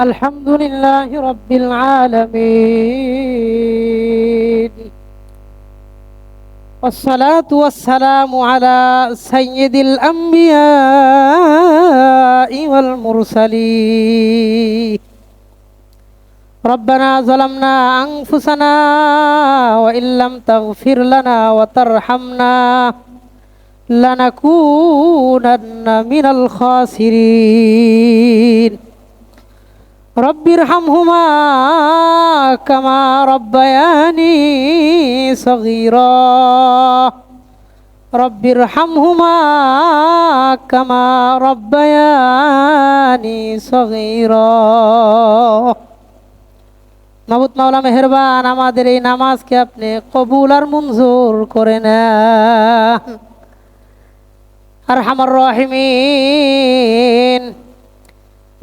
الحمد لله رب العالمين. والصلاة والسلام على سيد الأنبياء والمرسلين. ربنا ظلمنا أنفسنا وإن لم تغفر لنا وترحمنا لنكونن من الخاسرين. রব্বির হামহুমা কামা রব্বায়ানি সগীর। রব্বির হামহুমা কামা রব্বায়ানি সগীর। মাবুদ মাওলা মেহরবান, আমাদের এই নামাজকে আপনি কবুল আর মঞ্জুর করে না আর হামার রহিমিন।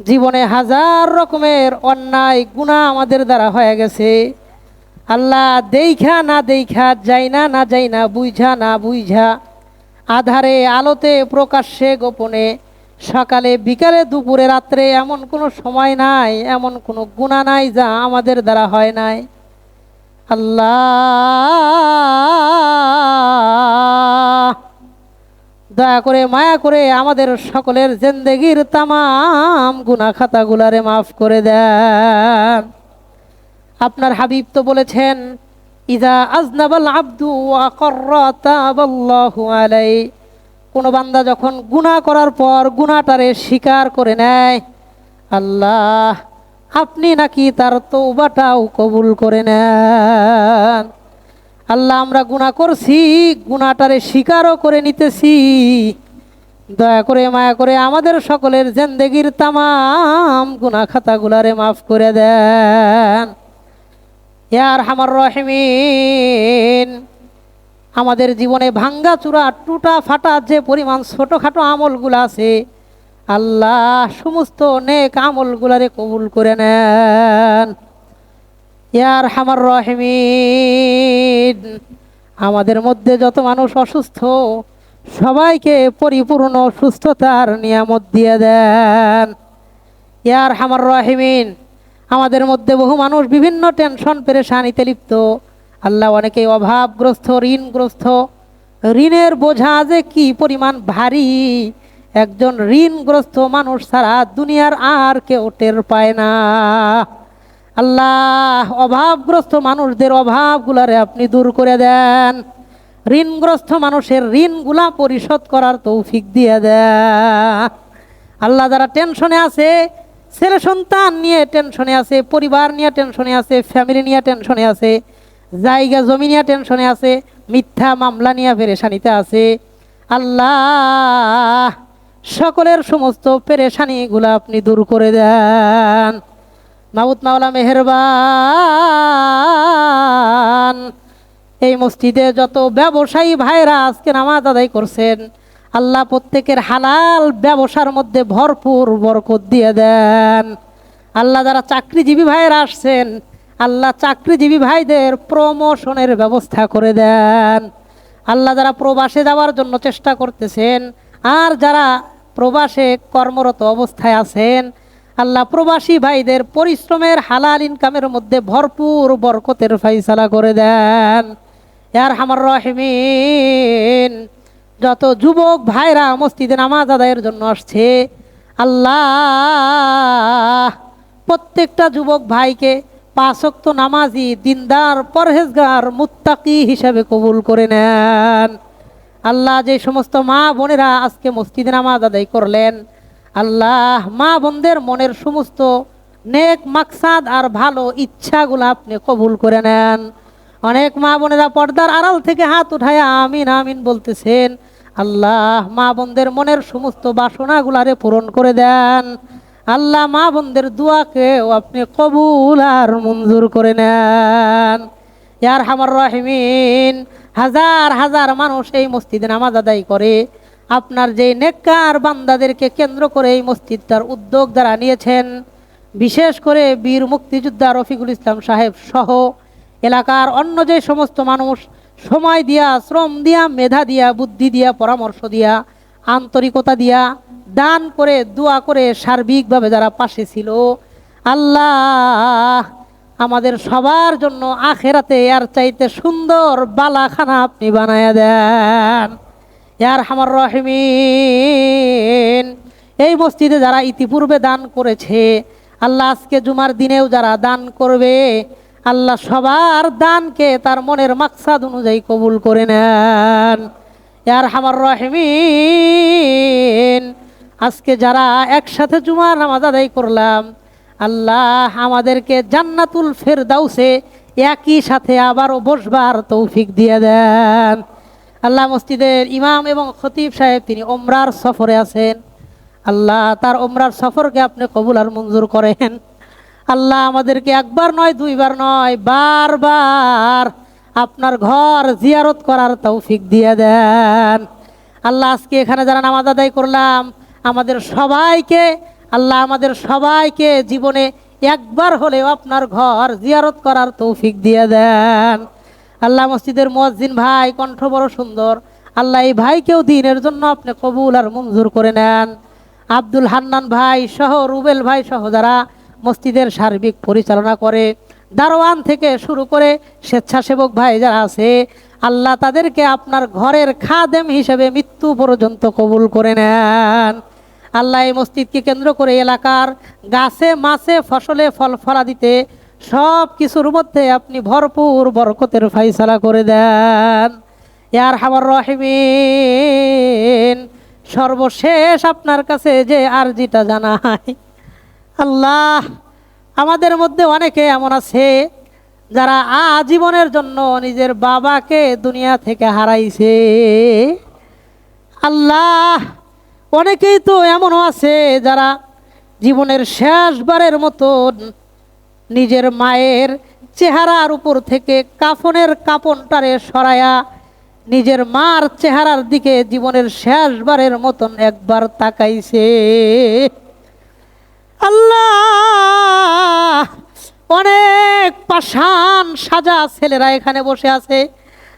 জীবনে হাজার রকমের অন্যায় গুণা আমাদের দ্বারা হয়ে গেছে। আল্লাহ দেইখা না দেইখা যাই না না যাই না বুঝা না বুঝা আধারে, আলোতে, প্রকাশ্যে, গোপনে, সকালে, বিকালে, দুপুরে, রাত্রে এমন কোনো সময় নাই, এমন কোনো গুণা নাই যা আমাদের দ্বারা হয় নাই। আল্লাহ দয়া করে, মায়া করে আমাদের সকলের জিন্দগির তামাম গুনা খাতাগুলারে মাফ করে দেন। আপনার হাবিব তো বলেছেন, ইজা আজনাবাল আব্দু আলাই। কোনো বান্দা যখন গুনাহ করার পর গুনাহটারে স্বীকার করে নেয়, আল্লাহ, আপনি নাকি তার তৌবাটাও কবুল করে নেন। আল্লাহ, আমরা গুণা করছি গুণাটারে স্বীকারও করে নিতেছি। দয়া করে, মায়া করে আমাদের সকলের জেন্দেগির তামাম গুণা খাতাগুলারে মাফ করে দেন। ইয়ার হামার রহমিন, আমাদের জীবনে ভাঙ্গা চূড়া, টুটা ফাটা যে পরিমাণ ছোটোখাটো আমলগুলো আছে, আল্লাহ সমস্ত নেক আমলগুলারে কবুল করে নেন। ইয়ার হামার রহমিন। আমাদের মধ্যে যত মানুষ অসুস্থ, সবাইকে পরিপূর্ণ সুস্থতার নিয়ামত দিয়ে দেন। ইয়ার হামার রহিমিন, আমাদের মধ্যে বহু মানুষ বিভিন্ন টেনশন, পেরেশানিতে লিপ্ত। আল্লাহ অনেকেই অভাবগ্রস্ত, ঋণগ্রস্ত। ঋণের বোঝা যে কি পরিমাণ ভারী। একজন ঋণগ্রস্ত মানুষ ছাড়া দুনিয়ার আর কেউ টের পায় না। আল্লাহ, অভাবগ্রস্ত মানুষদের অভাবগুলারে আপনি দূর করে দেন। ঋণগ্রস্ত মানুষের ঋণগুলা পরিশোধ করার তৌফিক দিয়ে দেন। আল্লাহ যারা টেনশনে আছে, ছেলে সন্তান নিয়ে টেনশনে আছে, পরিবার নিয়ে টেনশনে আছে, ফ্যামিলি নিয়ে টেনশনে আছে, জায়গা জমি নিয়ে টেনশনে আছে, মিথ্যা মামলা নিয়ে পেরেশানিতে আছে, আল্লাহ সকলের সমস্ত পেরেশানিগুলো আপনি দূর করে দেন। মাবুদ মাওলা মেহরবান। এই মসজিদে যত ব্যবসায়ী ভাইরা আজকে নামাজ আদায় করছেন, আল্লাহ প্রত্যেকের হালাল ব্যবসার মধ্যে ভরপুর বরকত দিয়ে দেন। আল্লাহ যারা চাকরিজীবী ভাইরা আসছেন, আল্লাহ চাকরিজীবী ভাইদের প্রমোশনের ব্যবস্থা করে দেন। আল্লাহ যারা প্রবাসে যাওয়ার জন্য চেষ্টা করতেছেন, আর যারা প্রবাসে কর্মরত অবস্থায় আছেন আল্লাহ প্রবাসী ভাইদের পরিশ্রমের হালাল ইনকামের মধ্যে ভরপুর বরকতের ফাইসালা করে দেন। ইয়ার হামার রহমিন, যত যুবক ভাইরা মসজিদে নামাজ আদায়ের জন্য আসছে, আল্লাহ প্রত্যেকটা যুবক ভাইকে পাঁচক্ত নামাজি দিনদার, পরহেজগার, মুত্তাকি হিসাবে কবুল করে নেন। আল্লাহ যে সমস্ত মা বোনেরা আজকে মসজিদে নামাজ আদায় করলেন আল্লাহ, মা বোনদের মনের সমস্ত নেক মাকসাদ আর ভালো ইচ্ছাগুলো আপনি কবুল করে নেন। অনেক মা বোনেরা পর্দার আড়াল থেকে হাত উঠায় আমিন আমিন বলতেছেন, আল্লাহ, মা বোনদের মনের সমস্ত বাসনাগুলারে পূরণ করে দেন। আল্লাহ, মা বোনদের দোয়াকেও আপনি কবুল আর মঞ্জুর করে নেন। ইয়ার হামার রহিমিন, হাজার হাজার মানুষ এই মসজিদে নামাজ আদায় করে। আপনার যে নেককার বান্দাদেরকে কেন্দ্র করে এই মসজিদটার উদ্যোগ যারা নিয়েছেন, বিশেষ করে বীর মুক্তিযোদ্ধা রফিকুল ইসলাম সাহেব সহ এলাকার অন্য যে সমস্ত মানুষ, সময় দিয়া, শ্রম দিয়া, মেধা দিয়া, বুদ্ধি দিয়া, পরামর্শ দিয়া, আন্তরিকতা দিয়া, দান করে, দোয়া করে সার্বিকভাবে যারা পাশে ছিল, আল্লাহ আমাদের সবার জন্য আখেরাতে আর চাইতে সুন্দর বালাখানা আপনি বানায়া দেন। ইয়ার হামার রহমিন। এই মসজিদে যারা ইতিপূর্বে দান করেছে, আল্লাহ আজকে জুমার দিনেও যারা দান করবে, আল্লাহ সবার দানকে তার মনের মাকসাদ অনুযায়ী কবুল করে নেন। ইয়ার হামার রহমিন। আজকে যারা একসাথে জুমার নামাজ আদায় করলাম, আল্লাহ আমাদেরকে জান্নাতুল ফেরদাউসে একই সাথে আবারও বসবার তৌফিক দিয়ে দেন। আল্লাহ মসজিদের ইমাম এবং খতিব সাহেব তিনি ওমরার সফরে আছেন। আল্লাহ তার ওমরার সফরকে আপনি কবুল আর মঞ্জুর করেন। আল্লাহ আমাদেরকে একবার নয়, দুইবার নয়, বারবার আপনার ঘর জিয়ারত করার তৌফিক দিয়ে দেন। আল্লাহ আজকে এখানে যারা নামাজ আদায় করলাম, আমাদের সবাইকে, আল্লাহ আমাদের সবাইকে জীবনে একবার হলেও আপনার ঘর জিয়ারত করার তৌফিক দিয়ে দেন। আল্লাহ মসজিদের মুয়াজ্জিন ভাই, কণ্ঠ বড় সুন্দর। আল্লাহ এই ভাইকেও দিনের জন্য আপনি কবুল আর মঞ্জুর করে নেন। আব্দুল হান্নান ভাই সহ, রুবেল ভাই সহ যারা মসজিদের সার্বিক পরিচালনা করে, দারোয়ান থেকে শুরু করে স্বেচ্ছাসেবক ভাই যারা আছে, আল্লাহ তাদেরকে আপনার ঘরের খাদেম হিসেবে মৃত্যু পর্যন্ত কবুল করে নেন। আল্লাহ এই মসজিদকে কেন্দ্র করে এলাকার গাছে মাছে ফসলে ফল ফলা দিতে সব কিছুর মধ্যে আপনি ভরপুর বরকতের ফাইসালা করে দেন। ইয়ার হামার রহিমিন, সর্বশেষ আপনার কাছে যে আরজিটা জানাই। আল্লাহ, আমাদের মধ্যে অনেকে এমন আছে যারা আজীবনের জন্য নিজের বাবাকে দুনিয়া থেকে হারাইছে। আল্লাহ, অনেকেই তো এমনও আছে যারা জীবনের শেষবারের মতন নিজের মায়ের চেহারার উপর থেকে কাফনের কাপনটারে সরায়া নিজের মার চেহারার দিকে জীবনের শেষবারের মতন একবার তাকাইছে। আল্লাহ! অনেক পাশান সাজা ছেলেরা এখানে বসে আছে,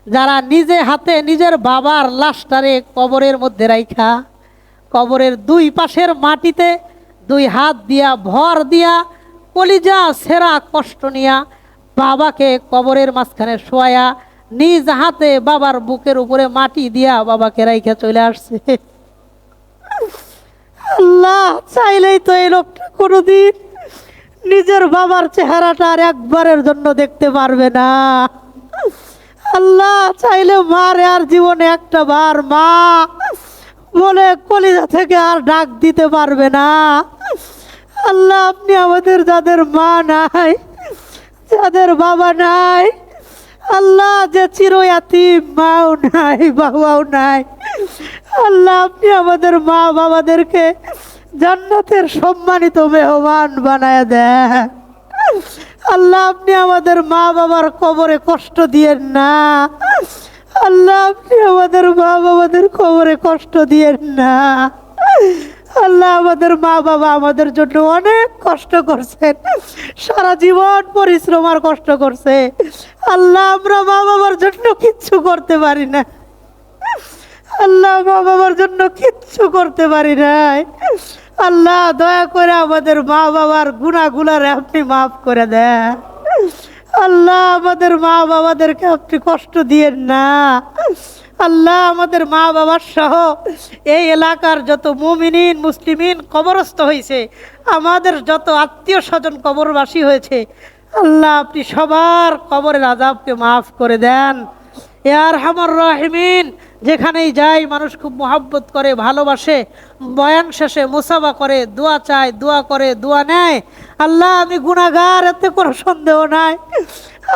যারা নিজে হাতে নিজের বাবার লাশটারে কবরের মধ্যে রাইখা, কবরের দুই পাশের মাটিতে দুই হাত দিয়া ভর দিয়া কলিজা সেরা কষ্ট নিয়া বাবাকে কবরের মাঝখানে শোয়া নিজ হাতে বাবার বুকের উপরে মাটি দিয়া বাবাকে রাইখা চলে আসছে। আল্লাহ, চাইলেই তো এই লোকটা কোনোদিন নিজের বাবার চেহারাটা আর একবারের জন্য দেখতে পারবে না। আল্লাহ, চাইলে মারে আর জীবনে একটা বার মা বলে কলিজা থেকে আর ডাক দিতে পারবে না। আল্লাহ, আপনি আমাদের যাদের মা নাই, যাদের বাবা নাই, আল্লাহ যে চিরয়াতি মাও নাই, বাবাও নাই, আল্লাহ, আপনি আমাদের মা বাবাদেরকে জান্নাতের সম্মানিত মেহমান বানায় দেন। আল্লাহ, আপনি আমাদের মা বাবার কবরে কষ্ট দিয়েন না। আল্লাহ, আপনি আমাদের মা বাবাদের কবরে কষ্ট দিয়েন না। আল্লাহ আমাদের মা বাবা আমাদের জন্য অনেক কষ্ট করছেন। সারা জীবন পরিশ্রম আর কষ্ট করছে। আল্লাহ আমরা মা বাবার জন্য কিচ্ছু করতে পারি না। আল্লাহ মা বাবার জন্য কিচ্ছু করতে পারি নাই। আল্লাহ দয়া করে আমাদের মা বাবার গুণাগুলারে আপনি মাফ করে দেন। আল্লাহ আমাদের মা বাবাদেরকে আপনি কষ্ট দিয়েন না। আল্লাহ আমাদের মা বাবার সহ এই এলাকার যত মুমিনিন, মুসলিমিন কবরস্থ হয়েছে আমাদের যত আত্মীয় স্বজন কবরবাসী হয়েছে, আল্লাহ আপনি সবার কবরের আজাবকে মাফ করে দেন। এয়ার হামর রহিমিন, যেখানেই যাই মানুষ খুব মোহাব্বত করে, ভালোবাসে, বয়ান শেষে মুসাফা করে, দোয়া চায়, দোয়া করে, দোয়া নেয়। আল্লাহ আমি গুণাগার এতে কোনো সন্দেহ নাই।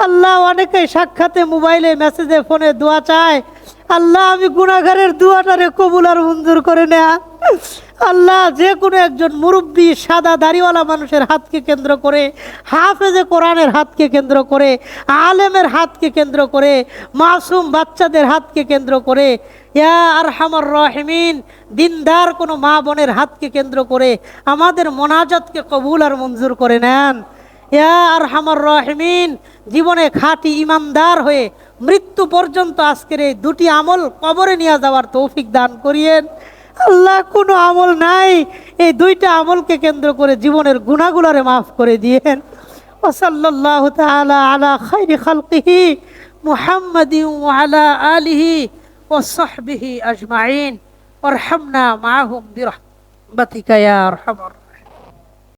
আল্লাহ অনেকেই সাক্ষাতে মোবাইলে, মেসেজে, ফোনে দোয়া চায়। আল্লাহ, আমি গুণাগারের দুয়াটারে কবুল আর মঞ্জুর করে নেয়া। আল্লাহ, যে কোনো একজন মুরব্বী, সাদা দাড়িওয়ালা মানুষের হাতকে কেন্দ্র করে, হাফেজে কোরআনের হাতকে কেন্দ্র করে, আলেমের হাতকে কেন্দ্র করে, মাসুম বাচ্চাদের হাতকে কেন্দ্র করে, ইয়া আর হামর রহমিন, দিনদার কোনো মা বোনের হাতকে কেন্দ্র করে, আমাদের মোনাজতকে কবুল আর মঞ্জুর করে নেন। আর হামর রহমিন, জীবনে খাঁটি ইমানদার হয়ে মৃত্যু পর্যন্ত আজকের এই দুটি আমল কবরে নিয়ে যাওয়ার তৌফিক দান করিয়েন। আল্লাহ, কোনো আমল নাই। এই দুইটা আমলকে কেন্দ্র করে জীবনের গুণাগুলারে মাফ করে দিয়েন। ওসল্লাহ তালা আলা খাইরি খালকিহি মুহাম্মদি ওয়ালা আলিহি ওসহবিহি আজমাইন। ওরহামনা মাহুম বিরহমাতিকা আরহামার